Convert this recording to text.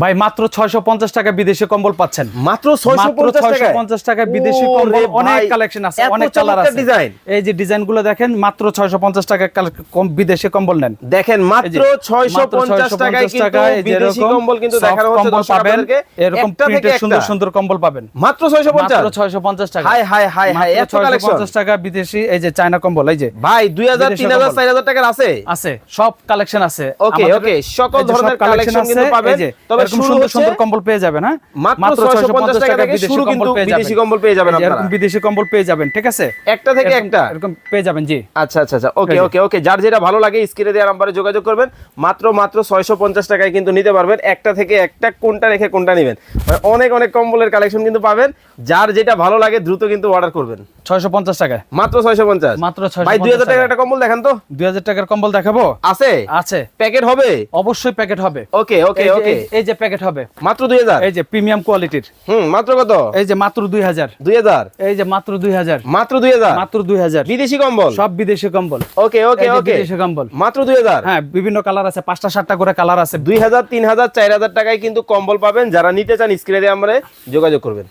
ভাই মাত্র ছয়শো পঞ্চাশ টাকা বিদেশি কম্বল পাচ্ছেন। মাত্র ছয়শো পঞ্চাশ টাকা বিদেশি কম্বল অনেক কালেকশন আছে অনেক কালার আছে। ডিজাইন এই যে ডিজাইনগুলো দেখেন মাত্র 650 টাকা বিদেশি কম্বল নেন। দেখেন মাত্র ছয়শো পঞ্চাশ টাকায় কম্বল কিন্তু পাবেন এরকম প্রিন্টের সুন্দর সুন্দর কম্বল পাবেন। মাত্র ছয়শো পঞ্চাশ। মাত্র 650 টাকা হাই হাই হাই হাই এত মাত্র কালেকশন 650 টাকা বিদেশি এই যে চায়না কম্বল এই যে। ভাই দুই হাজার তিন হাজার চার হাজার টাকার আছে? আছে সব কালেকশন আছে। ওকে ওকে সকল ধরনের কালেকশন আছে, কিন্তু পাবেন। তবে এরকম সুন্দর সুন্দর কম্বল পেয়ে যাবেন হ্যাঁ? মাত্র 650 টাকা থেকে শুরু কিন্তু বিদেশি কম্বল পেয়ে যাবেন আপনারা। বিদেশি কম্বল পেয়ে যাবেন ঠিক আছে? একটা থেকে একটা। এরকম পেয়ে যাবেন জি। আচ্ছা আচ্ছা আচ্ছা। ওকে ওকে ওকে। যার যেটা ভালো লাগে স্ক্রিনে দেওয়া নম্বরে যোগাযোগ করবেন। মাত্র মাত্র 650 টাকায় কিন্তু নিতে পারবেন। একটা থেকে একটা কোনটা রেখে কোনটা নেবেন। মানে অনেক অনেক কম্বলের কালেকশন কিন্তু পাবেন। যার যেটা ভালো লাগে দ্রুত কিন্তু অর্ডার করবেন। 650 টাকায়? মাত্র 650 মাত্র 650 ভাই 2000 টাকার একটা কম্বল দেখান তো। 2000 টাকার কম্বল দেখাবো? আছে। আছে। প্যাকেট হবে? অবশ্যই প্যাকেট হবে। ওকে ওকে ওকে। এই যে 2000 প্যাকেট হবে। মাত্র 2000 এই যে প্রিমিয়াম কোয়ালিটির হুম মাত্র কত? এই যে মাত্র 2000 2000 এই যে মাত্র 2000 মাত্র 2000 মাত্র 2000 বিদেশি কম্বল? সব বিদেশি কম্বল। ওকে ওকে ওকে। বিদেশি কম্বল। মাত্র 2000 হ্যাঁ বিভিন্ন কালার আছে পাঁচটা সাতটা করে কালার আছে। 2000 3000 4000 টাকায় কিন্তু কম্বল পাবেন। যারা নিতে চান স্ক্রিনে আমরা যোগাযোগ করবেন।